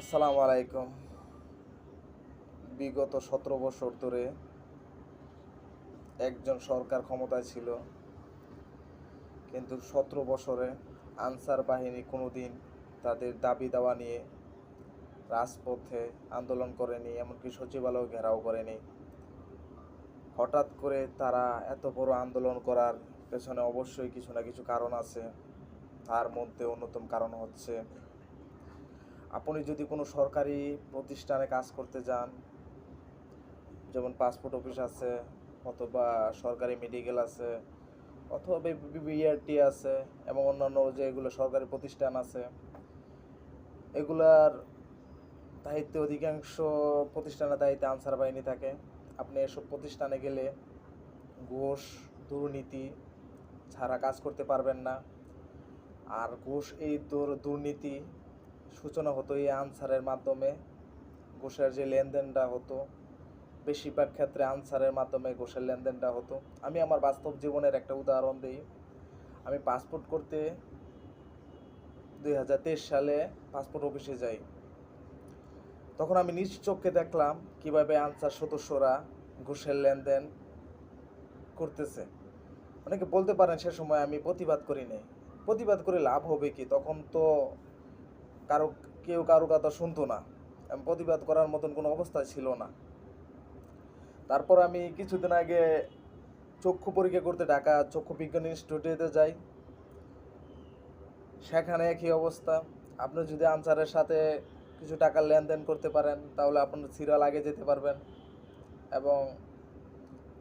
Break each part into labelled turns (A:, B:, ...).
A: আসসালামু আলাইকুম। বিগত সতেরো বছর ধরে একজন সরকার ক্ষমতায় ছিল, কিন্তু সতেরো বছরে আনসার বাহিনী কোনোদিন তাদের দাবি দাওয়া নিয়ে রাজপথে আন্দোলন করেনি, এমনকি সচিবালয় ঘেরাও করেনি। হঠাৎ করে তারা এত বড় আন্দোলন করার পেছনে অবশ্যই কিছু না কিছু কারণ আছে। তার মধ্যে অন্যতম কারণ হচ্ছে আপনি যদি কোনো সরকারি প্রতিষ্ঠানে কাজ করতে যান, যেমন পাসপোর্ট অফিস আছে, অথবা সরকারি মেডিকেল আছে, অথবা বিবিআরটি আছে, এবং অন্যান্য যেগুলো সরকারি প্রতিষ্ঠান আছে, এগুলার দায়িত্বে অধিকাংশ প্রতিষ্ঠানের দায়িত্বে আনসার বাহিনী থাকে। আপনি এসব প্রতিষ্ঠানে গেলে ঘোষ, দুর্নীতি ছাড়া কাজ করতে পারবেন না। আর ঘোষ, এই দুর- দুর্নীতি সূচনা হতো, এই আনসারের মাধ্যমে ঘুষের যে লেনদেনটা হতো, বেশিরভাগ ক্ষেত্রে আনসারের মাধ্যমে ঘুষের লেনদেনটা হতো। আমি আমার বাস্তব জীবনের একটা উদাহরণ দিই। আমি পাসপোর্ট করতে দুই হাজার তেইশ সালে পাসপোর্ট অফিসে যাই। তখন আমি নিজ চোখে দেখলাম কীভাবে আনসার সদস্যরা ঘুষের লেনদেন করতেছে। অনেকে বলতে পারেন সে সময় আমি প্রতিবাদ করি নাই। প্রতিবাদ করে লাভ হবে কি? তখন তো কারও, কেউ কারও কথা শুনতো না। আমি প্রতিবাদ করার মতন কোনো অবস্থা ছিল না। তারপর আমি কিছুদিন আগে চক্ষু পরীক্ষা করতে ঢাকা চক্ষু বিজ্ঞান ইনস্টিটিউটে যাই। সেখানে একই অবস্থা। আপনি যদি আনসারের সাথে কিছু টাকা লেনদেন করতে পারেন, তাহলে আপনার সিরিয়াল আগে যেতে পারবেন এবং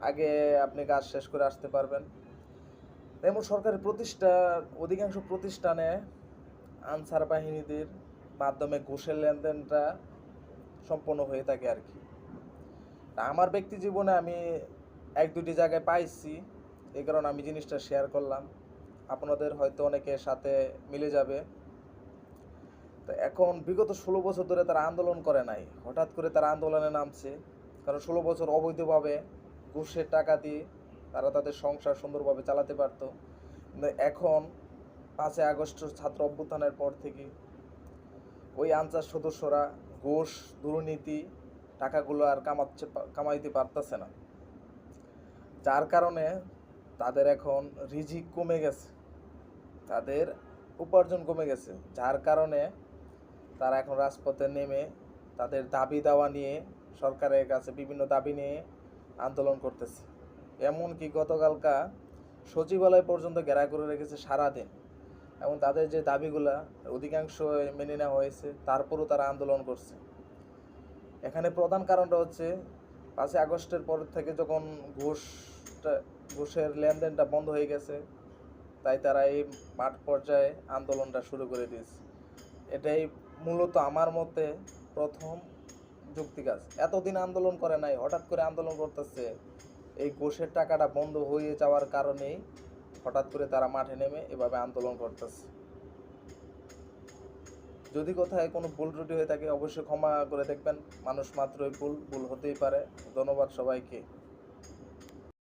A: আগে আপনি কাজ শেষ করে আসতে পারবেন। তেমন সরকারি প্রতিষ্ঠান অধিকাংশ প্রতিষ্ঠানে আনসার বাহিনীদের মাধ্যমে ঘুষের লেনদেনটা সম্পন্ন হয়ে থাকে আর কি। আমার ব্যক্তি জীবনে আমি এক দুটি জায়গায় পাইছি এই কারণে আমি জিনিসটা শেয়ার করলাম। আপনাদের হয়তো অনেকের সাথে মিলে যাবে। তো এখন বিগত ষোলো বছর ধরে তারা আন্দোলন করে নাই। হঠাৎ করে তারা আন্দোলনে নামছে। কারণ ষোলো বছর অবৈধভাবে ঘুষের টাকা দিয়ে তারা তাদের সংসার সুন্দরভাবে চালাতে পারতো। এখন পাঁচই আগস্ট ছাত্র অভ্যুত্থানের পর থেকে ওই আনসার সদস্যরা ঘোষ দুর্নীতি টাকাগুলো আর কামাচ্ছে কামাইতে পারতেছে না। যার কারণে তাদের এখন রিজিক কমে গেছে। তাদের উপার্জন কমে গেছে। যার কারণে তারা এখন রাজপথে নেমে তাদের দাবি দাওয়া নিয়ে সরকারের কাছে বিভিন্ন দাবি নিয়ে আন্দোলন করতেছে। এমনকি গতকালকা সচিবালয় পর্যন্ত ঘেরা করে রেখেছে সারাদিন। এবং তাদের যে দাবিগুলা অধিকাংশ মেনে নেওয়া হয়েছে, তারপরও তারা আন্দোলন করছে। এখানে প্রধান কারণটা হচ্ছে, পাঁচই আগস্টের পর থেকে যখন ঘুষটা, ঘুষের লেনদেনটা বন্ধ হয়ে গেছে, তাই তারা এই মাঠ পর্যায়ে আন্দোলনটা শুরু করে দিয়েছে। এটাই মূলত আমার মতে প্রথম যুক্তি কাজ এতদিন আন্দোলন করে নাই, হঠাৎ করে আন্দোলন করতেছে, এই ঘোষের টাকাটা বন্ধ হয়ে যাওয়ার কারণেই হঠাৎ করে তারা মাঠে নেমে এভাবে আন্দোলন করতেছে। যদি কোথায় কোনো ভুল ত্রুটি হয়ে থাকে, অবশ্যই ক্ষমা করে দেখবেন। মানুষ মাত্রই ভুল ভুল হতেই পারে। ধন্যবাদ সবাইকে।